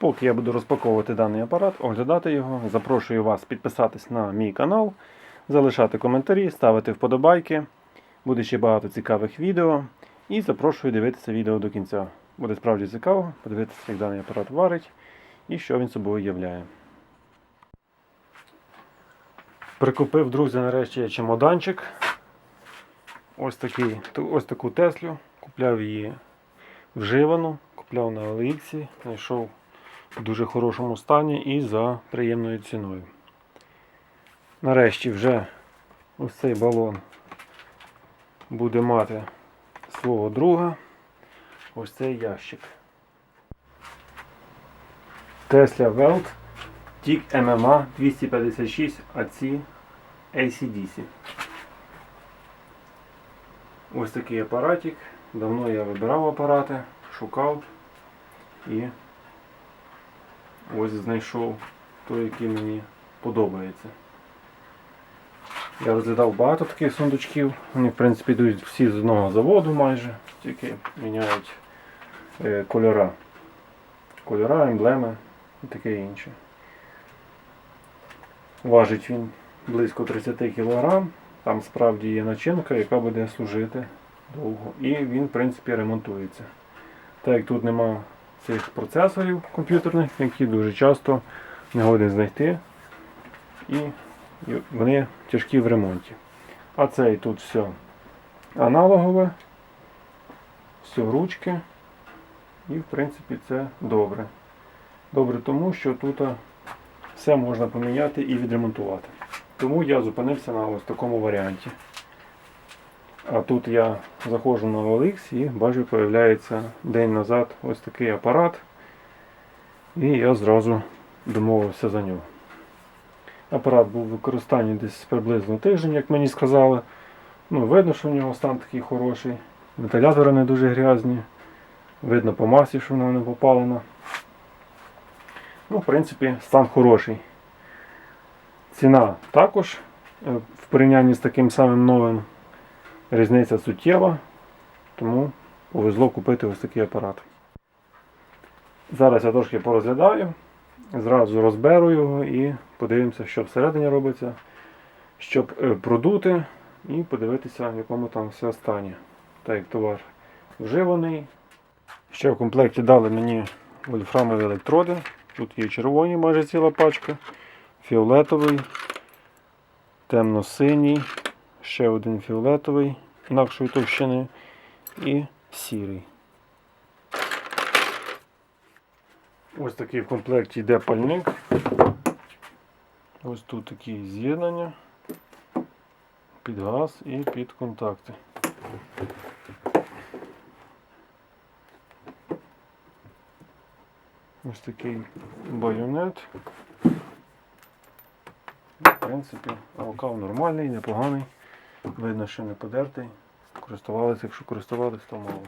Поки я буду розпаковувати даний апарат, оглядати його, запрошую вас підписатись на мій канал, залишати коментарі, ставити вподобайки. Буде ще багато цікавих відео. І запрошую дивитися відео до кінця. Буде справді цікаво подивитися, як даний апарат варить і що він собою являє. Прикупив, друзі, нарешті я чемоданчик. Ось, такий, ось таку Теслю. Купляв її вживану, купляв на OLX, знайшов в дуже хорошому стані і за приємною ціною. Нарешті вже ось цей балон буде мати свого друга. Ось цей ящик. Tesla Welt TIC MMA 256 AC ACDC. Ось такий апаратик. Давно я вибирав апарати, шукав і ось знайшов той, який мені подобається. Я розглядав багато таких сундучків. Вони в принципі йдуть всі з одного заводу майже, тільки міняють е, кольора. Кольора, емблеми і таке інше. Важить він близько 30 кг. Там справді є начинка, яка буде служити довго. І він, в принципі, ремонтується. Так як тут нема цих процесорів комп'ютерних, які дуже часто не годен знайти. І і вони тяжкі в ремонті. А цей тут все аналогове, все ручки. І в принципі це добре. Добре тому, що тут все можна поміняти і відремонтувати. Тому я зупинився на ось такому варіанті. А тут я заходжу на OLX і бачу, з'являється день назад ось такий апарат. І я зразу домовився за нього. Апарат був в використанні десь приблизно тиждень, як мені сказали. Ну, Видно, що в нього стан такий хороший. Вентилятори не дуже грязні. Видно по масі, що вона не попалена. Ну, в принципі, стан хороший. Ціна також е, в порівнянні з таким самим новим різниця суттєва, тому повезло купити ось такий апарат. Зараз я трошки порозглядаю, зразу розберу його і подивимося, що всередині робиться, щоб е, продути і подивитися, в якому там все стані. Так як товар вживаний. Ще в комплекті дали мені вольфрамові електроди. Тут є червоні майже ціла пачка, фіолетовий, темно-синій, ще один фіолетовий інакшої товщини і сірий. Ось такий в комплекті йде пальник. Ось тут такі з'єднання під газ і під контакти. Ось такий байонет. В принципі, алкав нормальний, непоганий. Видно, що не подертий. Користувалися, якщо користувалися, то мало.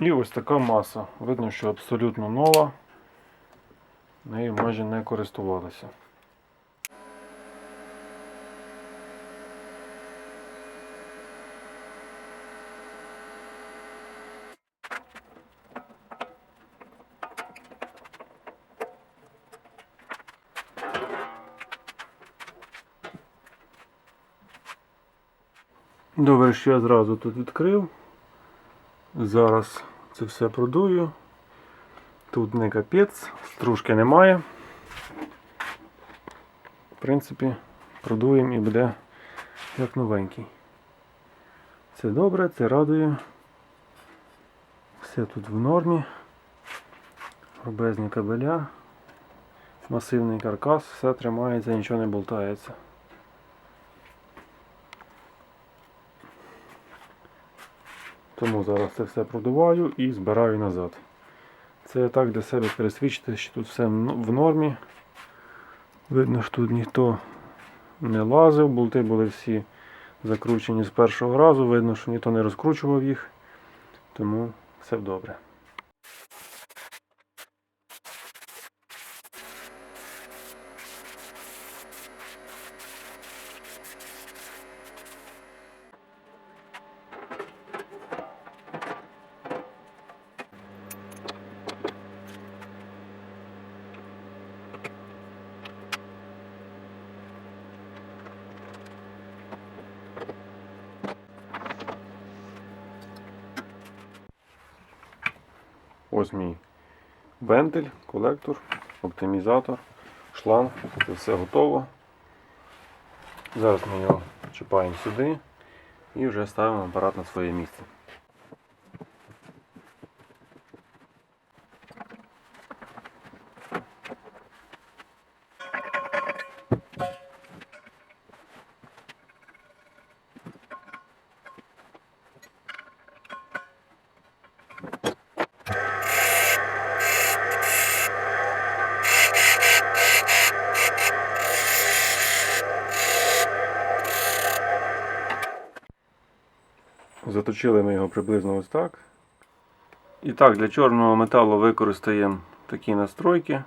І ось така маса. Видно, що абсолютно нова. Нею майже не користувалися. Добре, що я зразу тут відкрив. Зараз це все продую. Тут не капець, стружки немає. В принципі, продуємо і буде як новенький. Це добре, це радує. Все тут в нормі. Грубезні кабеля, масивний каркас, все тримається, нічого не болтається. Тому зараз це все продуваю і збираю назад. Це так для себе пересвідчити, що тут все в нормі. Видно, що тут ніхто не лазив, болти були всі закручені з першого разу, видно, що ніхто не розкручував їх, тому все добре. Ось мій вентиль, колектор, оптимізатор, шланг. Це все готово. Зараз ми його чіпаємо сюди і вже ставимо апарат на своє місце. Заточили ми його приблизно ось так. І так, для чорного металу використаємо такі настройки.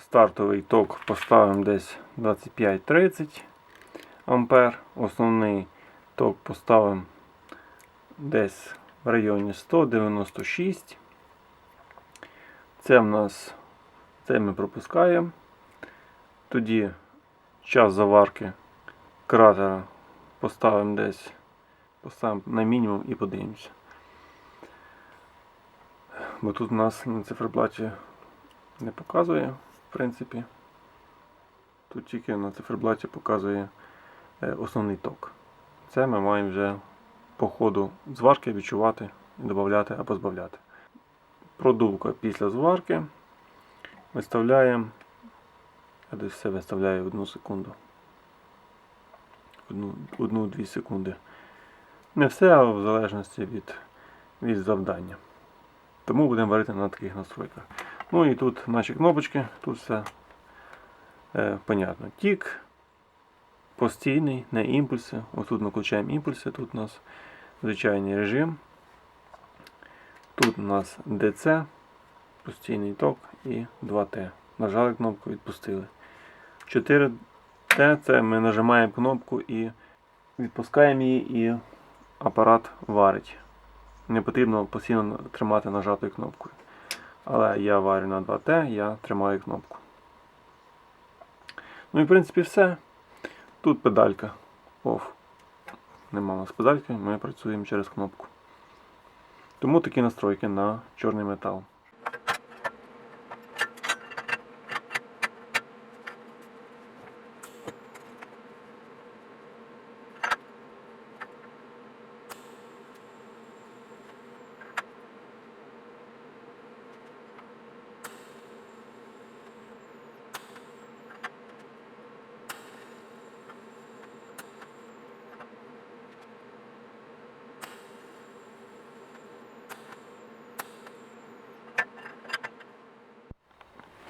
Стартовий ток поставимо десь 25-30 ампер. Основний ток поставимо десь в районі 196. Це в нас це ми пропускаємо. Тоді час заварки кратера поставимо десь поставимо на мінімум і подивимося. Бо тут у нас на циферблаті не показує, в принципі. Тут тільки на циферблаті показує е, основний ток. Це ми маємо вже по ходу зварки відчувати і додати або збавляти. Продувка після зварки виставляємо. Я десь все виставляю одну секунду. Одну-дві одну, секунди. Не все, а в залежності від, від завдання. Тому будемо варити на таких настройках. Ну і тут наші кнопочки, тут все е, понятно. Тік, постійний, не імпульси. Ось тут ми включаємо імпульси, тут у нас звичайний режим. Тут у нас DC, постійний ток і 2T. Нажали кнопку, відпустили. 4T це ми нажимаємо кнопку і відпускаємо її і апарат варить. Не потрібно постійно тримати нажатою кнопкою. Але я варю на 2Т, я тримаю кнопку. Ну і в принципі все. Тут педалька OFF. Нема у нас педальки, ми працюємо через кнопку. Тому такі настройки на чорний метал.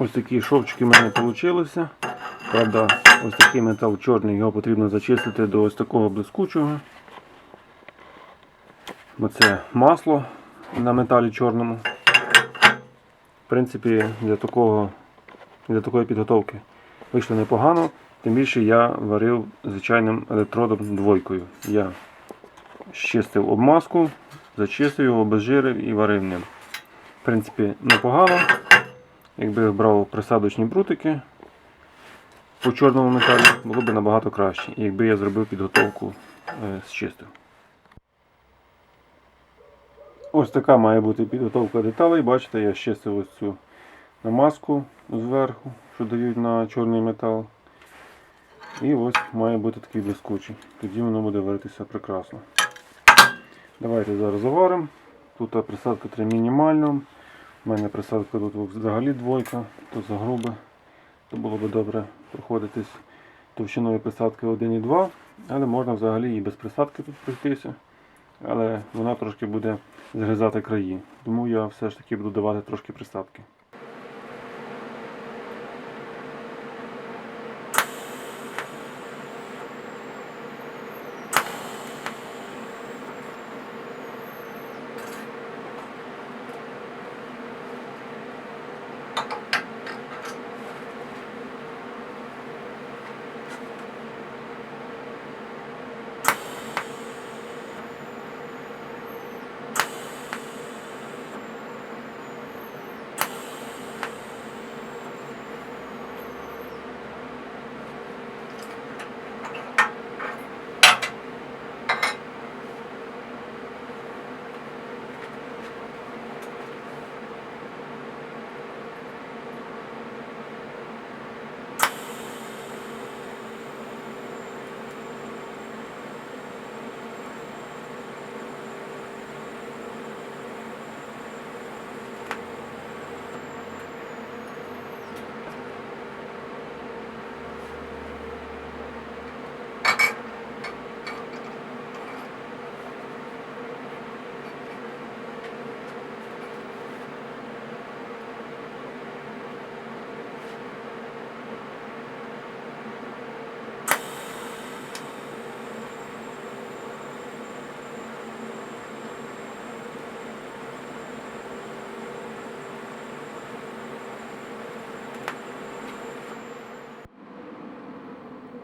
Ось такі шовчики в мене вийшли. Правда, ось такий метал чорний, його потрібно зачистити до ось такого блискучого. Бо це масло на металі чорному. В принципі, для такого, для такої підготовки вийшло непогано. Тим більше я варив звичайним електродом двойкою. Я щистив обмазку, зачистив його, обезжирив і варив ним. В принципі, непогано. Якби я брав присадочні брутики по чорному металі, було б набагато краще, якби я зробив підготовку е, з чистив. Ось така має бути підготовка деталей. Бачите, я щистив ось цю намазку зверху, що дають на чорний метал. І ось має бути такий блискучий. Тоді воно буде варитися прекрасно. Давайте зараз заваримо. Тут присадка 3 мінімально. У мене присадка тут взагалі двойка, то загрубе, то було б добре проходитись товщиною присадки 1,2, але можна взагалі і без присадки тут пройтися. Але вона трошки буде згризати краї. Тому я все ж таки буду давати трошки присадки.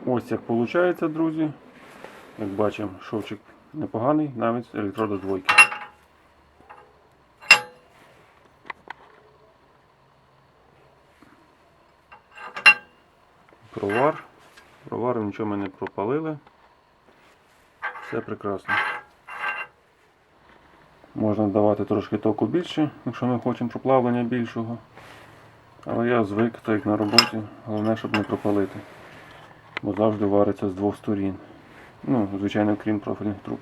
Ось як виходить, друзі. Як бачимо, шовчик непоганий, навіть з електрода двойки. Провар. Провар нічого ми не пропалили. Все прекрасно. Можна давати трошки току більше, якщо ми хочемо проплавлення більшого. Але я звик, так як на роботі, головне, щоб не пропалити. Бо завжди вариться з двох сторін. Ну, звичайно, крім профільних труб.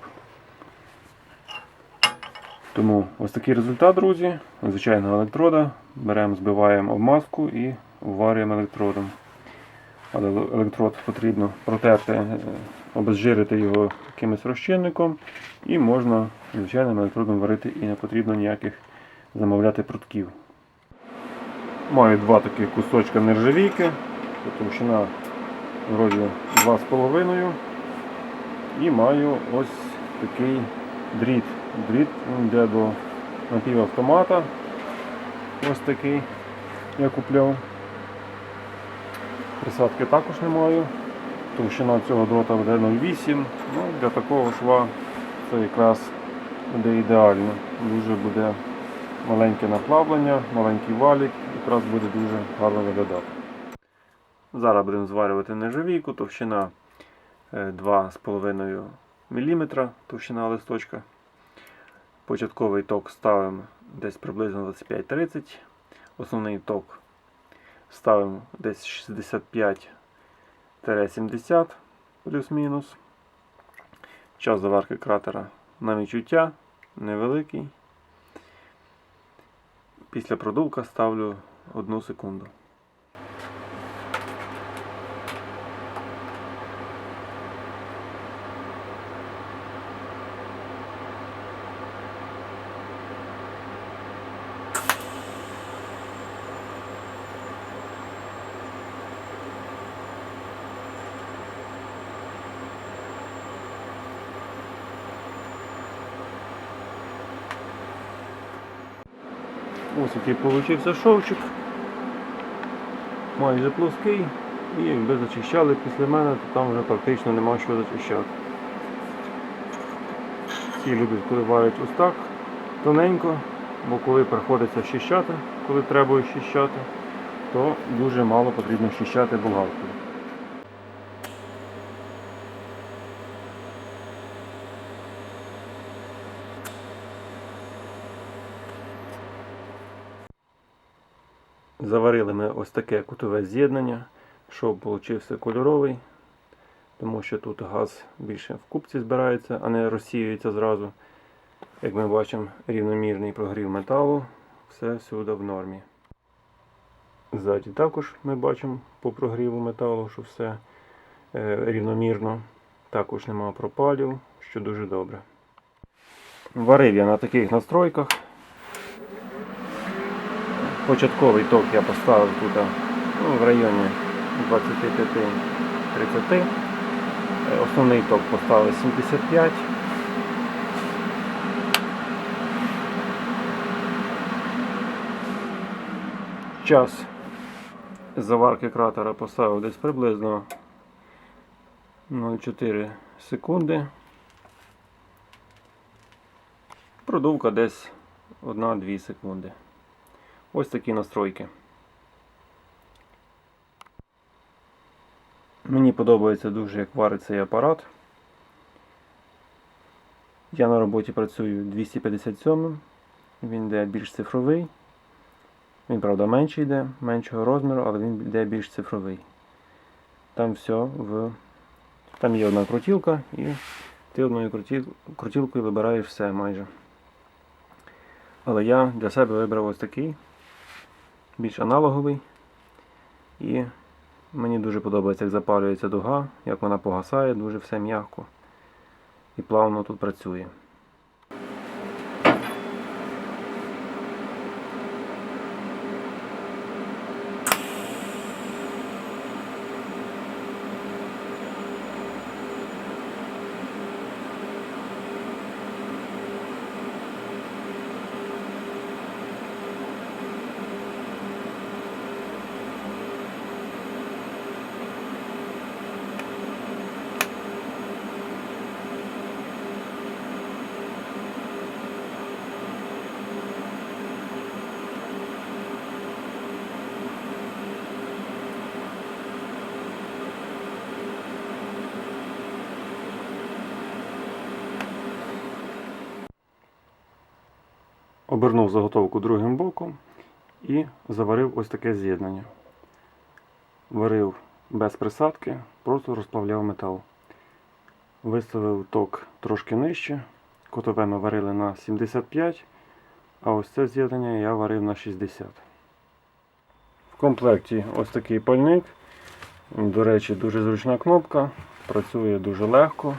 Тому ось такий результат, друзі. Звичайного електрода. Беремо, збиваємо обмазку і варюємо електродом. Але електрод потрібно протерти, е, обезжирити його якимось розчинником. І можна звичайним електродом варити і не потрібно ніяких замовляти прутків. Маю два таких кусочка нержавійки. Товщина вроді 2,5. І маю ось такий дріт. Дріт йде до напівавтомата. Ось такий я купляв. Присадки також не маю. Товщина цього дрота буде 0,8. Ну, для такого шва це якраз буде ідеально. Дуже буде маленьке наплавлення, маленький валік, якраз буде дуже гарно виглядати. Зараз будемо зварювати нержавійку, товщина е, 2,5 мм, товщина листочка. Початковий ток ставимо десь приблизно 25-30. Основний ток ставимо десь 65-70 плюс-мінус. Час заварки кратера на відчуття невеликий. Після продувка ставлю 1 секунду. Який получився шовчик. Майже плоский. І якби зачищали після мене, то там вже практично нема що зачищати. Всі люблять, коли варять ось так тоненько, бо коли приходиться щищати, коли треба щищати, то дуже мало потрібно щищати булгавкою. Заварили ми ось таке кутове з'єднання, щоб получився кольоровий, тому що тут газ більше в купці збирається, а не розсіюється зразу. Як ми бачимо, рівномірний прогрів металу, все всюди в нормі. Ззаді також ми бачимо по прогріву металу, що все е, рівномірно. Також нема пропалів, що дуже добре. Варив я на таких настройках. Початковий ток я поставив тут ну, в районі 25-30. Е, Основний ток поставив 75. Час заварки кратера поставив десь приблизно 0,4 секунди. Продувка десь 1-2 секунди. Ось такі настройки. Мені подобається дуже, як варить цей апарат. Я на роботі працюю 257 він йде більш цифровий. Він, правда, менший йде, меншого розміру, але він йде більш цифровий. Там все в. Там є одна крутілка і ти одною крутіл... крутілкою вибираєш все майже. Але я для себе вибрав ось такий більш аналоговий. І мені дуже подобається, як запалюється дуга, як вона погасає, дуже все м'яко і плавно тут працює. Обернув заготовку другим боком і заварив ось таке з'єднання. Варив без присадки, просто розплавляв метал. Виставив ток трошки нижче. Котове ми варили на 75, а ось це з'єднання я варив на 60. В комплекті ось такий пальник. До речі, дуже зручна кнопка, працює дуже легко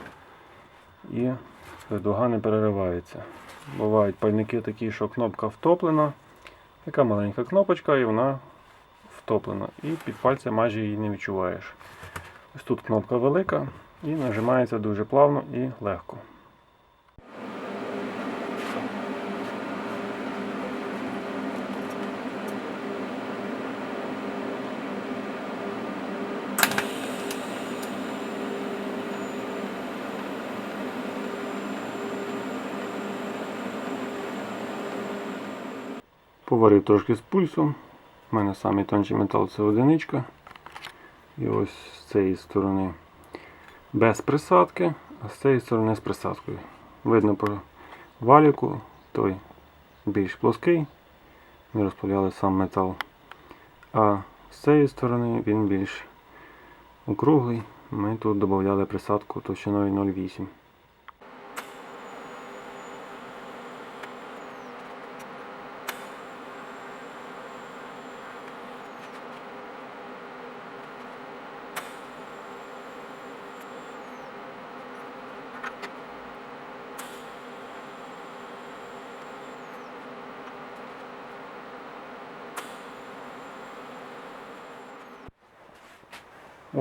і дуга не переривається. Бувають пальники такі, що кнопка втоплена, така маленька кнопочка і вона втоплена. І під пальцем майже її не відчуваєш. Ось тут кнопка велика і нажимається дуже плавно і легко. Поварив трошки з пульсом. У мене самий тонший метал це одиничка. І ось з цієї сторони без присадки, а з цієї сторони з присадкою. Видно по валіку, той більш плоский. Ми розплавляли сам метал. А з цієї сторони він більш округлий. Ми тут додавали присадку товщиною 0,8.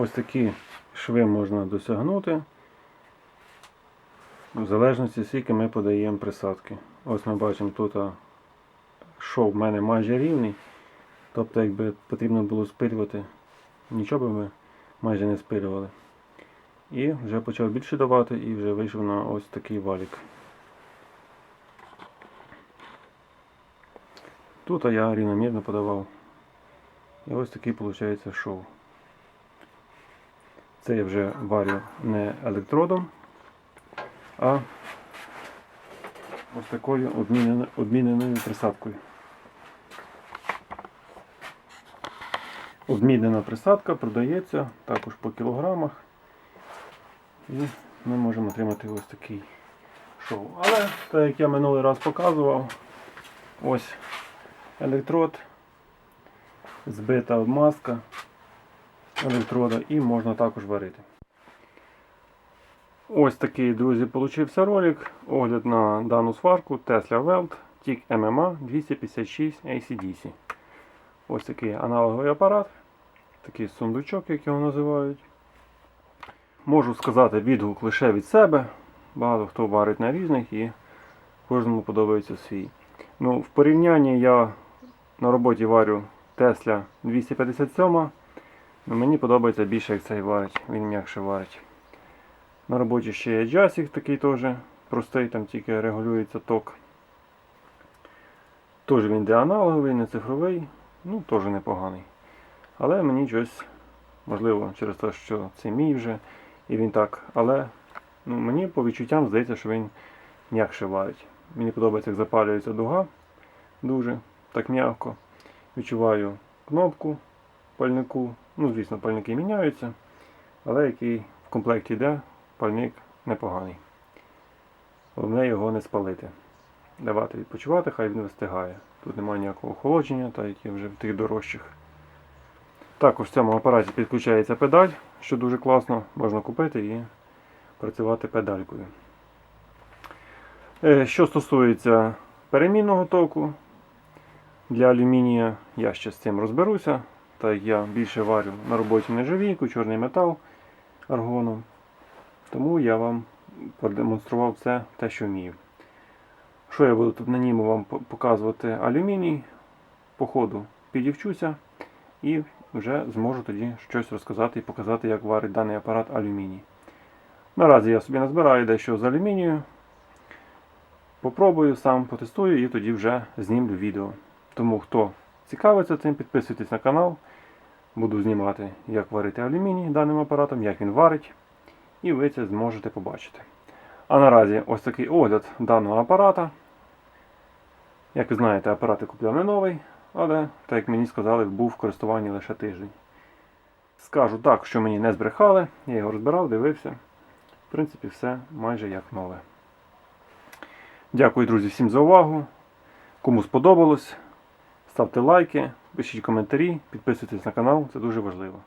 Ось такі шви можна досягнути. В залежності, скільки ми подаємо присадки. Ось ми бачимо тут шов в мене майже рівний. Тобто, якби потрібно було спилювати, нічого би ми майже не спилювали. І вже почав більше давати і вже вийшов на ось такий валік. Тут я рівномірно подавав. І ось такий виходить шов. Це я вже варю не електродом, а ось такою обміненою, присадкою. Обмінена присадка продається також по кілограмах. І ми можемо отримати ось такий шоу. Але, так як я минулий раз показував, ось електрод, збита обмазка електрода і можна також варити. Ось такий, друзі, получився ролик. Огляд на дану сварку Tesla Weld TIC MMA 256 ACDC. Ось такий аналоговий апарат, такий сундучок, як його називають. Можу сказати відгук лише від себе. Багато хто варить на різних і кожному подобається свій. Ну, В порівнянні я на роботі варю Tesla 257. Ну, Мені подобається більше, як цей варить, він м'якше варить. На роботі ще є джасик такий теж простий, там тільки регулюється ток. Теж він де аналоговий, не цифровий, ну теж непоганий. Але мені щось, можливо, через те, що це мій вже і він так. Але ну, мені по відчуттям здається, що він м'якше варить. Мені подобається, як запалюється дуга дуже так м'яко. Відчуваю кнопку пальнику. Ну, звісно, пальники міняються, але який в комплекті йде, пальник непоганий. Головне його не спалити. Давати відпочивати, хай він вистигає. Тут немає ніякого охолодження, так як і вже в тих дорожчих. Також в цьому апараті підключається педаль, що дуже класно, можна купити і працювати педалькою. Е, Що стосується перемінного току для алюмінія, я ще з цим розберуся. Та я більше варю на роботі нержавійку, чорний метал аргоном. Тому я вам продемонстрував це те, що вмію. Що я буду тут на ньому вам показувати алюміній. По ходу підівчуся і вже зможу тоді щось розказати і показати, як варить даний апарат алюміній. Наразі я собі назбираю дещо з алюмінію. Попробую сам потестую і тоді вже знімлю відео. Тому хто цікавиться цим, підписуйтесь на канал. Буду знімати, як варити алюміній даним апаратом, як він варить. І ви це зможете побачити. А наразі ось такий огляд даного апарата. Як ви знаєте, апарат я купляв не новий, але, так як мені сказали, був в користуванні лише тиждень. Скажу так, що мені не збрехали, я його розбирав, дивився. В принципі, все майже як нове. Дякую, друзі, всім за увагу. Кому сподобалось, ставте лайки, пишіть коментарі, підписуйтесь на канал, це дуже важливо.